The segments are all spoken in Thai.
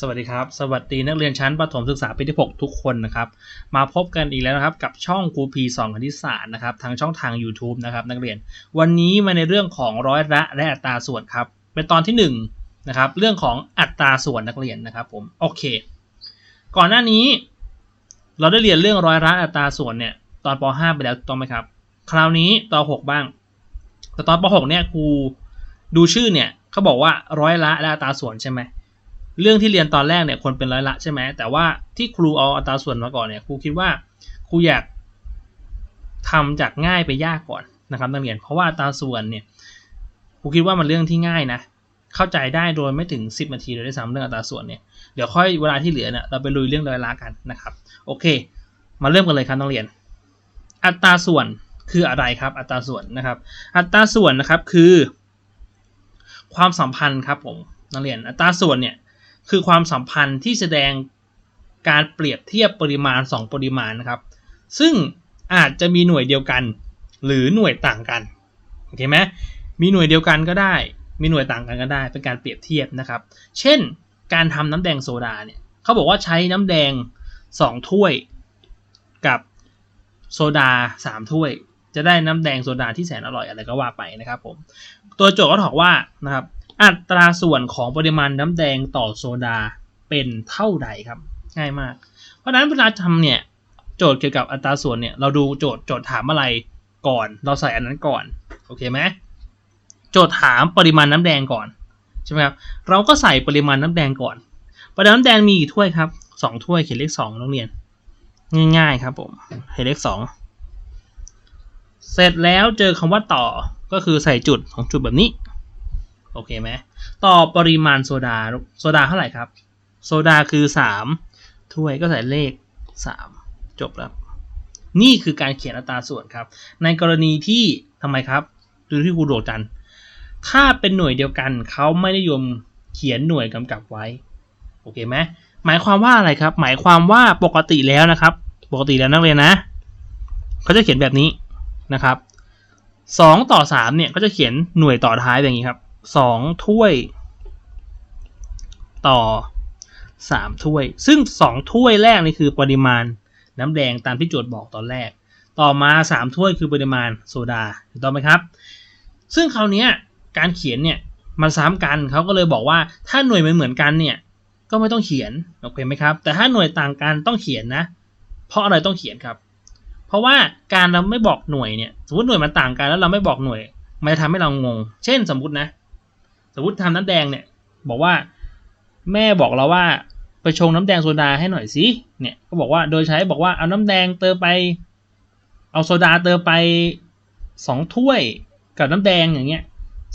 สวัสดีครับ สวัสดีนักเรียนชั้นประถมศึกษาปีที่ 6 ทุกคนนะครับ มาพบกันอีกแล้วนะครับ กับช่องครูพีสอนคณิตศาสตร์นะครับทางช่องทาง YouTube นะครับนักเรียน วันนี้มาในเรื่องของร้อยละและอัตราส่วนครับ เป็นตอนที่1นะครับเรื่องของอัตราส่วนนักเรียนนะครับผมโอเค ก่อนหน้านี้ เราได้เรียนเรื่องร้อยละอัตราส่วนเนี่ยตอนป .5 ไปแล้วต้องไหมครับ คราวนี้ตอน6บ้าง แต่ตอนป .6 เนี่ยครูดูชื่อเนี่ยเขาบอกว่าร้อยละและอัตราส่วนใช่ไหม เรื่องที่เรียนตอนแรกเนี่ยควรเป็นร้อยละใช่ไหมแต่ว่าที่ครูเอาอัตราส่วนมาก่อนเนี่ยครูคิดว่าครูอยากทำจากง่ายไปยากก่อนนะครับนักเรียน เพราะว่าอัตราส่วนเนี่ยครูคิดว่ามันเรื่องที่ง่ายนะ เข้าใจได้โดยไม่ถึง 10นาทีเลยด้วยซ้ำเรื่องอัตราส่วนเนี่ยเดี๋ยวค่อยเวลาที่เหลือเนี่ยเราไปลุยเรื่องร้อยละกันนะครับ โอเค มาเริ่มกันเลยครับนักเรียน อัตราส่วนคืออะไรครับ อัตราส่วนนะครับ อัตราส่วนนะครับคือ ความสัมพันธ์ครับผมนักเรียนอัตราส่วนเนี่ย คือความสัมพันธ์ที่แสดงการเปรียบเทียบปริมาณ 2 ปริมาณนะครับ ซึ่งอาจจะมีหน่วยเดียวกัน หรือหน่วยต่างกันโอเคไหมมีหน่วยเดียวกันก็ได้ มีหน่วยต่างกันก็ได้ เป็นการเปรียบเทียบนะครับ เช่น การทำน้ำแดงโซดาเนี่ยเขาบอกว่าใช้น้ำแดง 2 ถ้วยกับโซดา 3 ถ้วย จะได้น้ำแดงโซดาที่แสนอร่อยอะไรก็ว่าไปนะครับผม ตัวโจทย์ก็บอกว่านะครับ อัตราส่วนของปริมาณน้ำแดงต่อโซดาเป็นเท่าใดครับ ง่ายมาก เพราะฉะนั้นเวลาทำเนี่ยโจทย์เกี่ยวกับอัตราส่วนเนี่ยเราดูโจทย์โจทย์ถามอะไรก่อน เราใส่อันนั้นก่อน โอเคไหมโจทย์ถามปริมาณน้ำแดงก่อนใช่ไหมครับเราก็ใส่ปริมาณน้ำแดงก่อน ปริมาณน้ำแดงมีกี่ถ้วยครับสองถ้วยเขียนเลขสองน้องเรียน ง่ายๆครับผมเขียนเลขสองเสร็จแล้วเจอคำว่าต่อก็คือใส่จุดของจุดแบบนี้ โอเคไหมต่อปริมาณโซดาโซดาเท่าไหร่ครับ โซดาคือ 3 ถ้วยก็ใส่เลข 3 จบแล้ว นี่คือการเขียนอัตราส่วนครับ ในกรณีที่ทำไมครับ ดูที่ครูโดจัน ถ้าเป็นหน่วยเดียวกัน เขาไม่นิยมเขียนหน่วยกำกับไว้ โอเคไหมหมายความว่าอะไรครับ หมายความว่าปกติแล้วนะครับ ปกติแล้วนักเรียนนะ เขาจะเขียนแบบนี้นะครับ2ต่อ3เนี่ยก็จะเขียนหน่วยต่อท้ายแบบนี้ครับ สองถ้วย ต่อสามถ้วย ซึ่งสองถ้วยแรกนี่คือปริมาณน้ำแดงตามที่โจทย์บอกตอนแรก ต่อมาสามถ้วยคือปริมาณโซดาถูกต้องไหมครับ ซึ่งคราวนี้การเขียนเนี่ยมันซ้ำกันเขาก็เลยบอกว่าถ้าหน่วยมันเหมือนกันเนี่ยก็ไม่ต้องเขียนโอเคไหมครับ แต่ถ้าหน่วยต่างกันต้องเขียนนะ เพราะอะไรต้องเขียนครับ เพราะว่าการเราไม่บอกหน่วยเนี่ยสมมติหน่วยมันต่างกันแล้วเราไม่บอกหน่วย มันจะทำให้เรางง เช่นสมมตินะ สมมติทำน้ำแดงเนี่ย บอกว่าแม่บอกเราว่าไปชงน้ำแดงโซดาให้หน่อยสิเนี่ยก็บอกว่าโดยใช้บอกว่าเอาน้ำแดงเติมไป เอาโซดาเติมไปสองถ้วยกับน้ำแดงอย่างเงี้ย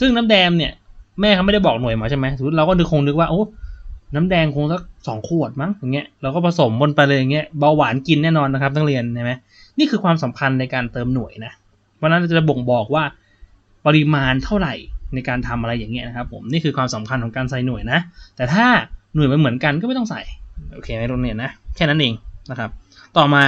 ซึ่งน้ำแดงเนี่ย แม่เขาไม่ได้บอกหน่วยมาใช่ไหมสมมติเราก็นึกคงนึกว่าโอ้น้ำแดงคงสักสองขวดมั้งอย่างเงี้ยเราก็ผสมบนไปเลยอย่างเงี้ยเบาหวานกินแน่นอนนะครับทั้งเรียนใช่ไหมนี่คือความสัมพันธ์ในการเติมหน่วยนะเพราะนั้นจะบ่งบอกว่าปริมาณเท่าไหร่ ในการทำอะไรอย่างเงี้ยนะครับผมนี่คือความสำคัญของการใส่หน่วยนะ แต่ถ้าหน่วยมันเหมือนกันก็ไม่ต้องใส่โอเคไหมโรงเรียนนะแค่นั้นเองนะครับ ต่อมา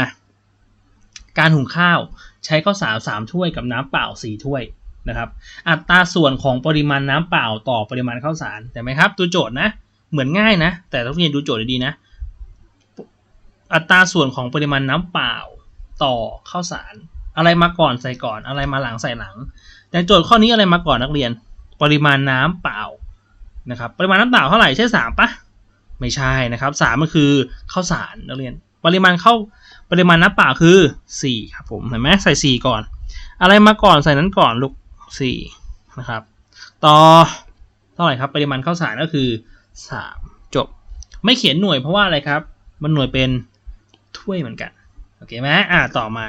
การหุงข้าวใช้ข้าวสารสามถ้วยกับน้ำเปล่าสี่ถ้วยนะครับ อัตราส่วนของปริมาณน้ำเปล่าต่อปริมาณข้าวสารแต่ไหมครับตัวโจทย์นะเหมือนง่ายนะ แต่ต้องเรียนดูโจทย์ดีๆนะ อัตราส่วนของปริมาณน้ำเปล่าต่อข้าวสาร อะไรมาก่อนใส่ก่อนอะไรมาหลังใส่หลัง แต่โจทย์ข้อนี้อะไรมาก่อนนักเรียน ปริมาณน้ำเปล่านะครับปริมาณน้ำเปล่าเท่าไหร่ใช่สามปะไม่ใช่นะครับสามก็คือข้าวสารนักเรียน ปริมาณเข้าปริมาณน้ำเปล่าคือสี่ครับผมเห็นไหมใส่สี่ก่อน อะไรมาก่อนใส่นั้นก่อนลูกสี่นะครับ ต่อเท่าไหร่ครับ ปริมาณข้าวสารก็คือสามจบ ไม่เขียนหน่วยเพราะว่าอะไรครับ มันหน่วยเป็นถ้วยเหมือนกันโอเคไหมอ่าต่อมา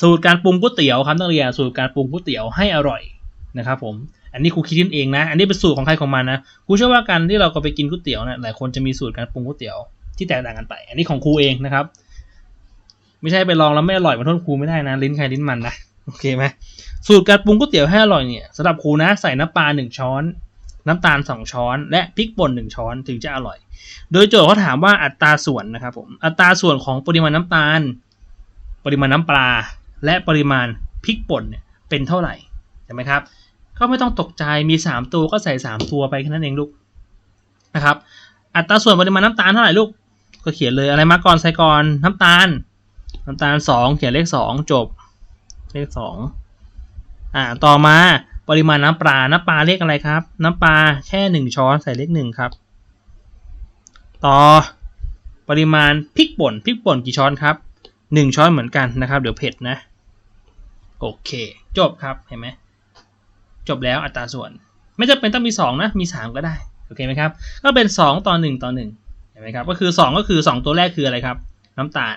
สูตรการปรุงก๋วยเตี๋ยวครับนักเรียนสูตรการปรุงก๋วยเตี๋ยวให้อร่อย นะครับผมอันนี้ครูคิดขึ้นเองนะ อันนี้เป็นสูตรของใครของมันนะครูเชื่อว่าการที่เราก็ไปกินก๋วยเตี๋ยวนะหลายคนจะมีสูตรการปรุงก๋วยเตี๋ยวที่แตกต่างกันไป อันนี้ของครูเองนะครับ ไม่ใช่ไปลองแล้วไม่อร่อยมาโทษครูไม่ได้นะ ลิ้นใครลิ้นมันนะโอเคไหมสูตรการปรุงก๋วยเตี๋ยวให้อร่อยเนี่ยสำหรับครูนะใส่น้ำปลาหนึ่งช้อนน้ำตาลสองช้อน และพริกป่นหนึ่งช้อนถึงจะอร่อย โดยโจทย์เขาถามว่าอัตราส่วนนะครับผม อัตราส่วนของปริมาณน้ำตาล ปริมาณน้ำปลา และปริมาณพริกป่นเนี่ยเป็นเท่าไหร่ใช่ไหมครับ ก็ไม่ต้องตกใจมี 3 ตัวก็ใส่ 3 ตัวไปแค่นั้นเองลูกนะครับ อัตราส่วนปริมาณน้ำตาลเท่าไหร่ลูก ก็เขียนเลยอะไรมาก่อนใส่ก่อนน้ำตาล น้ำตาลสองเขียนเลขสองจบ เลขสองอ่าต่อมาปริมาณน้ำปลาน้ำปลาเลขอะไรครับ น้ำปลาแค่หนึ่งช้อนใส่เลขหนึ่งครับ ต่อปริมาณพริกป่นพริกป่นกี่ช้อนครับหนึ่งช้อนเหมือนกันนะครับเดี๋ยวเผ็ดนะ โอเค จบครับเห็นไหม จบแล้วอัตราส่วน ไม่จำเป็นต้องมีสองนะ มีสามก็ได้ โอเคไหมครับ ก็เป็นสองต่อหนึ่งต่อหนึ่งเห็นไหมครับ ก็คือสองก็คือสองตัวแรกคืออะไรครับ น้ำตาล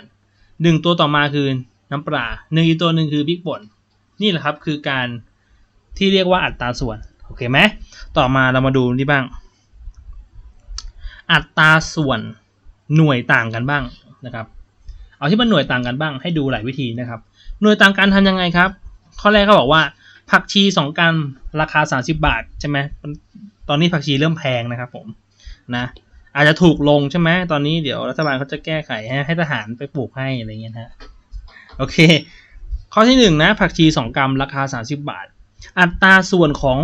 หนึ่งตัวต่อมาคือน้ำปลาหนึ่งอีกตัวหนึ่งคือพริกป่น นี่แหละครับคือการที่เรียกว่าอัตราส่วน โอเคไหม ต่อมาเรามาดูนี่บ้าง อัตราส่วนหน่วยต่างกันบ้างนะครับ เอาที่มันหน่วยต่างกันบ้างให้ดูหลายวิธีนะครับ หน่วยต่างกันทำยังไงครับ ข้อแรกเขาบอกว่า ผักชี2กรัมราคา30บาทใช่ไหมตอนนี้ผักชีเริ่มแพงนะครับผมนะอาจจะถูกลงใช่ไหมตอนนี้เดี๋ยวรัฐบาลเขาจะแก้ไขให้ให้ทหารไปปลูกให้อะไรเงี้ยนะโอเค ข้อที่หนึ่งนะผักชี2กรัมราคา30บาท อัตราส่วนของ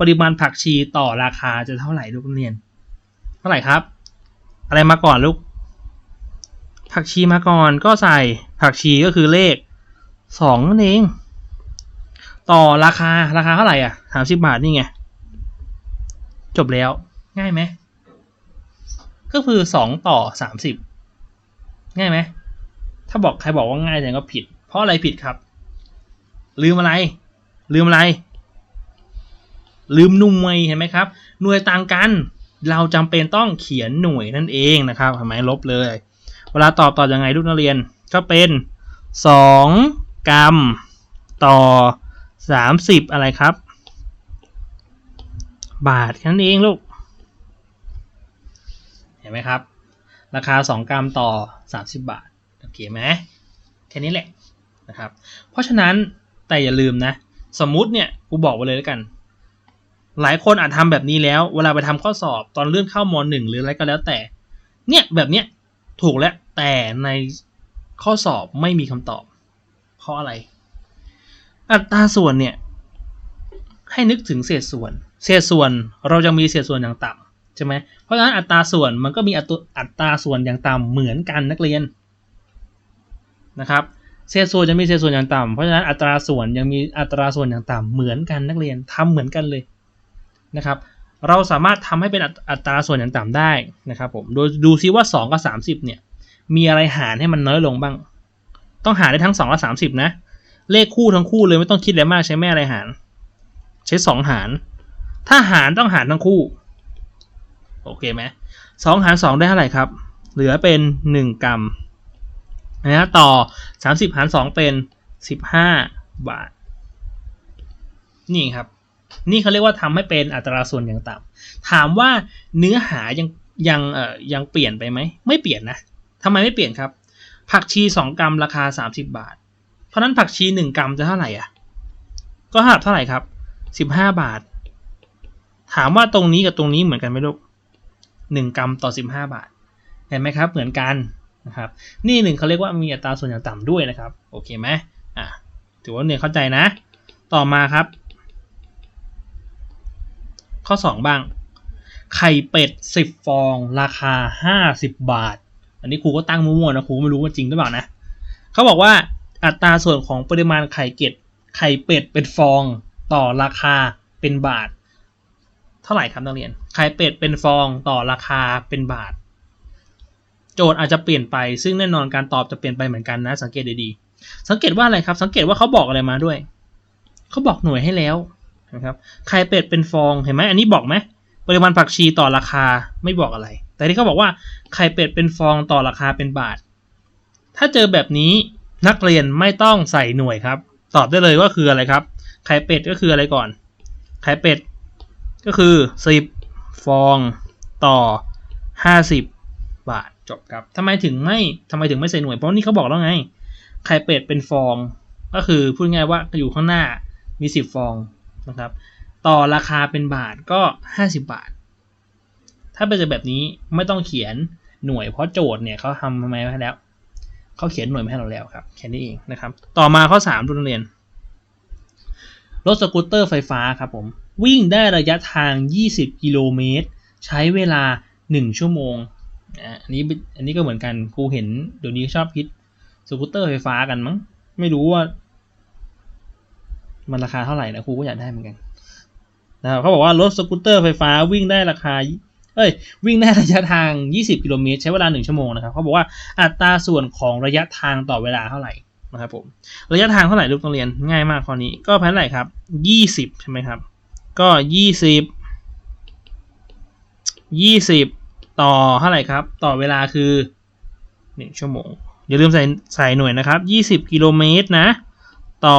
ปริมาณผักชีต่อราคาจะเท่าไหร่ลูกเรียน เท่าไหร่ครับ อะไรมาก่อนลูก ผักชีมาก่อนก็ใส่ผักชีก็คือเลขสองนั่นเอง ต่อราคาราคาเท่าไหร่อะสามสิบบาทนี่ไง จบแล้ว ง่ายไหม ก็คือสองต่อสามสิบง่ายไหม ถ้าบอกใครบอกว่าง่ายแสดงก็ผิด เพราะอะไรผิดครับ ลืมอะไร ลืมอะไร ลืมหน่วยเห็นไหมครับ หน่วยต่างกัน เราจำเป็นต้องเขียนหน่วยนั่นเองนะครับทำไมลบเลย เวลาตอบตอบยังไงลูกนักเรียน ก็เป็นสองกรัมต่อ สามสิบอะไรครับ บาทแค่นั้นเองลูก เห็นไหมครับ ราคา 2 กรัมต่อ 30 บาท โอเคไหมแค่นี้แหละนะครับ เพราะฉะนั้นแต่อย่าลืมนะ สมมุติเนี่ยกูบอกไว้เลยแล้วกัน หลายคนอาจทำแบบนี้แล้ว เวลาไปทำข้อสอบตอนเลื่อนเข้ามหนึ่งหรืออะไรก็แล้วแต่ เนี่ยแบบเนี้ยถูกแล้วแต่ในข้อสอบไม่มีคำตอบเพราะอะไร อัตราส่วนเนี่ยให้นึกถึงเศษส่วน เศษส่วนเราจะมีเศษส่วนอย่างต่ำใช่ไหมเพราะฉะนั้นอัตราส่วนมันก็มีอัตราส่วนอย่างต่ำเหมือนกันนักเรียนนะครับเศษส่วนจะมีเศษส่วนอย่างต่ำเพราะฉะนั้นอัตราส่วนยังมีอัตราส่วนอย่างต่ำเหมือนกันนักเรียนทำเหมือนกันเลยนะครับ เราสามารถทำให้เป็นอัตราส่วนอย่างต่ำได้นะครับผมโดยดูซิว่า 2 กับ 30เนี่ยมีอะไรหารให้มันน้อยลงบ้าง ต้องหารได้ทั้ง 2 และ 30 นะ เลขคู่ทั้งคู่เลยไม่ต้องคิดอะไรมากใช้แม่อะไรหาร ใช้2หาร ถ้าหารต้องหารทั้งคู่ โอเคไหมสองหารสองได้เท่าไหร่ครับ เหลือเป็น1กรัมนะต่อ30หาร2เป็น15บห้าบาท นี่ครับ นี่เขาเรียกว่าทำให้เป็นอัตราส่วนอย่างต่ำถามว่าเนื้อหายังยังเอ่อยังเปลี่ยนไปไหม ไม่เปลี่ยนนะทำไมไม่เปลี่ยนครับ ผักชี 2 กรัมราคา 30 บาท เพราะนั้นผักชี1กรัมจะเท่าไหร่อะ ก็เท่าเท่าไหร่ครับ15บห้าบาท ถามว่าตรงนี้กับตรงนี้เหมือนกันไหมลูก1กรัมต่อ15บห้าบาท เห็นไหมครับ เหมือนกันนะครับ นี่หนึ่งเขาเรียกว่ามีอัตราส่วนอย่างต่ำด้วยนะครับ โอเคไหมอะถือว่าเนี่ยเข้าใจนะ ต่อมาครับ ข้อ 2 บ้าง ไข่เป็ด 10 ฟอง ราคา 50 บาท อันนี้ครูก็ตั้งมั่วๆนะครูไม่รู้ว่าจริงหรือเปล่านะเขาบอกว่า อัตราส่วนของปริมาณไข่เก็ดไข่เป็ดเป็นฟองต่อราคาเป็นบาท เท่าไหร่ครับนักเรียน ไข่เป็ดเป็นฟองต่อราคาเป็นบาท โจทย์อาจจะเปลี่ยนไป ซึ่งแน่นอนการตอบจะเปลี่ยนไปเหมือนกันนะ สังเกตดีๆ สังเกตว่าอะไรครับ สังเกตว่าเขาบอกอะไรมาด้วย เขาบอกหน่วยให้แล้วนะครับ ไข่เป็ดเป็นฟอง เห็นไหมอันนี้บอกไหมปริมาณผักชีต่อราคาไม่บอกอะไร แต่ที่เขาบอกว่าไข่เป็ดเป็นฟองต่อราคาเป็นบาท ถ้าเจอแบบนี้ นักเรียนไม่ต้องใส่หน่วยครับ ตอบได้เลยว่าคืออะไรครับไข่เป็ดก็คืออะไรก่อน ไข่เป็ดก็คือสิบฟองต่อห้าสิบบาทจบครับทำไมถึงไม่ทำไมถึงไม่ใส่หน่วย เพราะนี่เขาบอกแล้วไง ไข่เป็ดเป็นฟอง ก็คือพูดง่ายว่าอยู่ข้างหน้ามีสิบฟองนะครับ ต่อราคาเป็นบาทก็ห้าสิบาท ถ้าเป็นแบบนี้ไม่ต้องเขียนหน่วยเพราะโจทย์เนี่ยเขาทำทำไมให้แล้ว เขาเขียนหน่วยมาให้เราแล้วครับแค่นี้เองนะครับ ต่อมาข้อ3ดูนักเรียนรถสกูตเตอร์ไฟฟ้าครับผม วิ่งได้ระยะทาง 20 กิโลเมตร ใช้เวลาหนึ่งชั่วโมงอันนี้อันนี้ก็เหมือนกันครูเห็นเดี๋ยวนี้ชอบคิดสกูตเตอร์ไฟฟ้ากันมั้ง ไม่รู้ว่า มันราคาเท่าไหร่นะครูก็อยากได้เหมือนกันนะครับเขาบอกว่ารถสกูตเตอร์ไฟฟ้าวิ่งได้ราคา เอ้ย วิ่งได้ระยะทาง 20 กิโลเมตร ใช้เวลา 1 ชั่วโมงนะครับเขาบอกว่าอัตราส่วนของระยะทางต่อเวลาเท่าไหร่นะครับผม ระยะทางเท่าไหร่ลูกต้องเรียนง่ายมากข้อนี้ ก็แพ้เท่าไหร่ครับ 20 ใช่ไหมครับ ก็ 20 20 ต่อเท่าไหร่ครับ ต่อเวลาคือ 1 ชั่วโมง อย่าลืมใส่ใส่หน่วยนะครับ 20 กิโลเมตรนะ ต่อ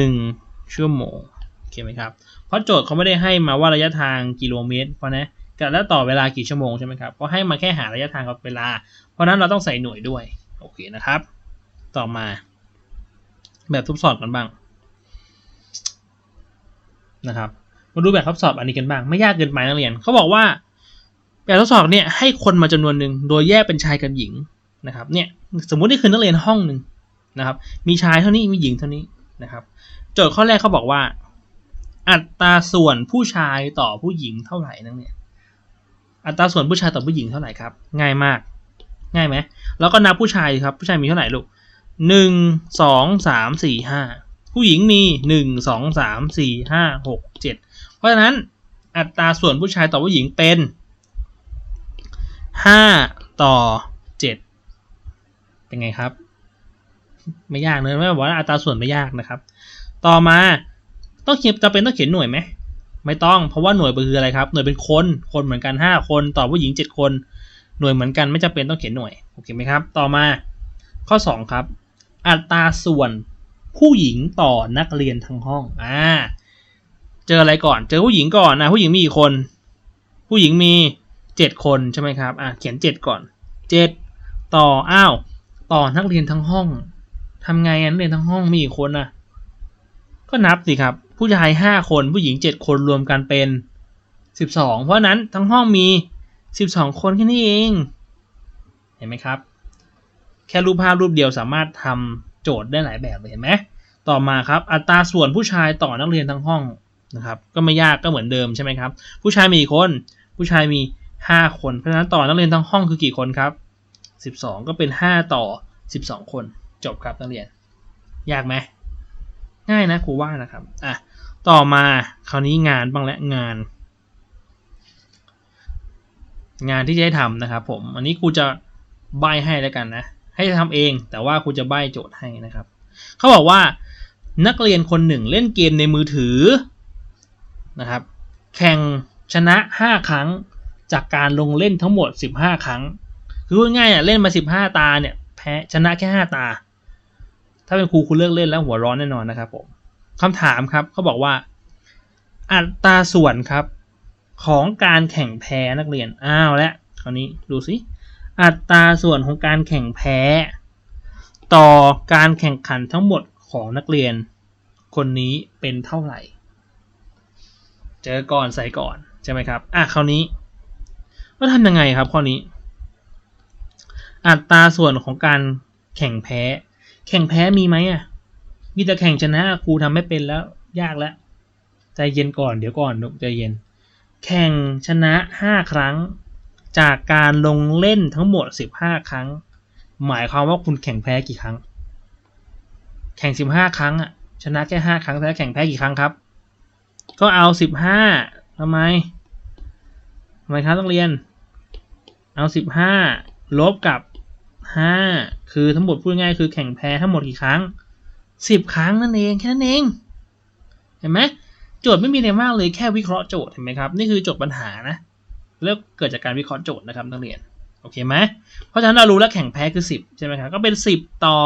1 ชั่วโมงโอเคไหมครับ เพราะโจทย์เขาไม่ได้ให้มาว่าระยะทางกิโลเมตร เพราะนะ แล้วต่อเวลากี่ชั่วโมงใช่ไหมครับก็ให้มาแค่หาระยะทางกับเวลา เพราะนั้นเราต้องใส่หน่วยด้วยโอเคนะครับ ต่อมา แบบทดสอบกันบ้างนะครับมาดูแบบทดสอบอันนี้กันบ้าง ไม่ยากเกินไปนักเรียนเขาบอกว่า แบบทดสอบเนี่ยให้คนมาจำนวนหนึ่งโดยแยกเป็นชายกับหญิงนะครับเนี่ยสมมุตินี่คือนักเรียนห้องหนึ่งนะครับ มีชายเท่านี้มีหญิงเท่านี้นะครับ โจทย์ข้อแรกเขาบอกว่า อัตราส่วนผู้ชายต่อผู้หญิงเท่าไหร่นักเรีย อัตราส่วนผู้ชายต่อผู้หญิงเท่าไหร่ครับ ง่ายมาก ง่ายไหมแล้วก็นับผู้ชายครับ ผู้ชายมีเท่าไหร่ลูกหนึ่งสองสามสี่ห้าผู้หญิงมีหนึ่งสองสามสี่ห้าหกเจ็ดเพราะฉะนั้นอัตราส่วนผู้ชายต่อผู้หญิงเป็นห้าต่อเจ็ดเป็นไงครับ ไม่ยากเลยไม่บอกว่าอัตราส่วนไม่ยากนะครับ ต่อมาต้องเขียนจะเป็นต้องเขียนหน่วยไหม ไม่ต้องเพราะว่าหน่วยคืออะไรครับ หน่วยเป็นคนคนเหมือนกันห้าคนต่อผู้หญิงเจ็ดคน หน่วยเหมือนกันไม่จำเป็นต้องเขียนหน่วยโอเคไหมครับ ต่อมาข้อสองครับ อัตราส่วนผู้หญิงต่อนักเรียนทั้งห้องอ่าเจออะไรก่อน เจอผู้หญิงก่อนนะผู้หญิงมีกี่คน ผู้หญิงมีเจ็ดคนใช่ไหมครับอ่าเขียนเจ็ดก่อนเจ็ดต่ออ้าวต่อนักเรียนทั้งห้องทำไงนักเรียนทั้งห้องมีกี่คนอะก็นับสิครับ ผู้ชายห้าคนผู้หญิงเจ็ดคนรวมกันเป็นสิบสองเพราะนั้นทั้งห้องมีสิบสองคนแค่นี้เอง เห็นไหมครับ แค่รูปภาพรูปเดียวสามารถทำโจทย์ได้หลายแบบเลยเห็นไหมต่อมาครับอัตราส่วนผู้ชายต่อนักเรียนทั้งห้องนะครับก็ไม่ยากก็เหมือนเดิมใช่ไหมครับ ผู้ชายมีกี่คน ผู้ชายมีห้าคนเพราะฉะนั้นต่อนักเรียนทั้งห้องคือกี่คนครับสิบสองก็เป็นห้าต่อสิบสองคนจบครับนักเรียน ยากไหมง่ายนะครูว่านะครับอะ ต่อมาคราวนี้งานบ้างและงาน งานที่จะให้ทำนะครับผมอันนี้ครูจะใบให้แล้วกันนะ ให้ทำเองแต่ว่าครูจะใบโจทย์ให้นะครับเขาบอกว่านักเรียนคนหนึ่งเล่นเกมในมือถือนะครับ แข่งชนะ 5 ครั้งจากการลงเล่นทั้งหมด 15 ครั้ง คือง่ายๆอะเล่นมา 15 ตาเนี่ยแพ้ชนะแค่ 5 ตา ถ้าเป็นครูคุณเลิกเล่นแล้วหัวร้อนแน่นอนนะครับผม คำถามครับเขาบอกว่า อัตราส่วนครับ ของการแข่งแพ้นักเรียนอ้าวและคราวนี้ดูสิอัตราส่วนของการแข่งแพ้ ต่อการแข่งขันทั้งหมดของนักเรียน คนนี้เป็นเท่าไหร่ เจอก่อนใส่ก่อนใช่ไหมครับอะคราวนี้ก็ทำยังไงครับข้อนี้ อัตราส่วนของการแข่งแพ้ แข่งแพ้มีไหมอะ มีแต่แข่งชนะครูทำไม่เป็นแล้วยากแล้ว ใจเย็นก่อนเดี๋ยวก่อนใจเย็น แข่งชนะห้าครั้ง จากการลงเล่นทั้งหมดสิบห้าครั้ง หมายความว่าคุณแข่งแพ้กี่ครั้ง แข่งสิบห้าครั้งอะชนะแค่ห้าครั้งแล้แข่งแพ้กี่ครั้งครับ ก็เอาสิบห้าทำไมทำไมครับต้องเรียน เอาสิบห้าลบกับห้าคือทั้งหมดพูดง่ายคือแข่งแพ้ทั้งหมดกี่ครั้ง สิบครั้งนั่นเองแค่นั้นเอง เห็นไหมโจทย์ไม่มีอะไรมากเลยแค่วิเคราะห์โจทย์เห็นไหมครับนี่คือโจทย์ปัญหานะแล้วเกิดจากการวิเคราะห์โจทย์นะครับนักเรียนโอเคไหมเพราะฉะนั้นเรารู้แล้วแข่งแพ้คือสิบใช่ไหมครับก็เป็นสิบต่อ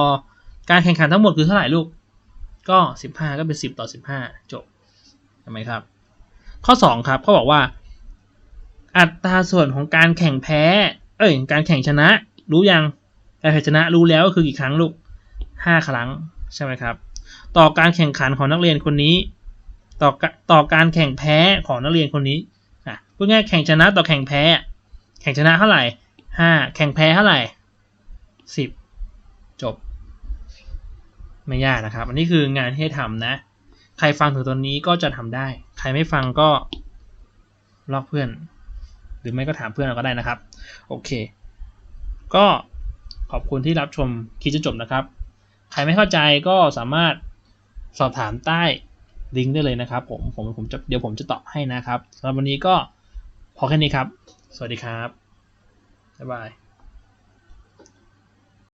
การแข่งขันทั้งหมดคือเท่าไหร่ลูกก็สิบห้าก็เป็นสิบต่อสิบห้าจบเห็นไหมครับ ข้อสองครับเขาบอกว่า อัตราส่วนของการแข่งแพ้ เอ้ยการแข่งชนะ รู้ยังการแข่งชนะรู้แล้วก็คือกี่ครั้งลูกห้าครั้ง ใช่ไหมครับ ต่อการแข่งขันของนักเรียนคนนี้ ต่อต่อการแข่งแพ้ของนักเรียนคนนี้อะพูดง่ายแข่งชนะต่อแข่งแพ้ แข่งชนะเท่าไหร่ห้าแข่งแพ้เท่าไหร่สิบจบ ไม่ยากนะครับ อันนี้คืองานที่ให้ทำนะ ใครฟังถึงตอนนี้ก็จะทำได้ ใครไม่ฟังก็ลอกเพื่อน หรือไม่ก็ถามเพื่อนเราก็ได้นะครับ โอเค ก็ขอบคุณที่รับชมคลิปจนจบนะครับ ใครไม่เข้าใจก็สามารถสอบถามใต้ลิงก์ได้เลยนะครับผมผมผมจะเดี๋ยวผมจะตอบให้นะครับสำหรับวันนี้ก็พอแค่นี้ครับ สวัสดีครับ บ๊ายบาย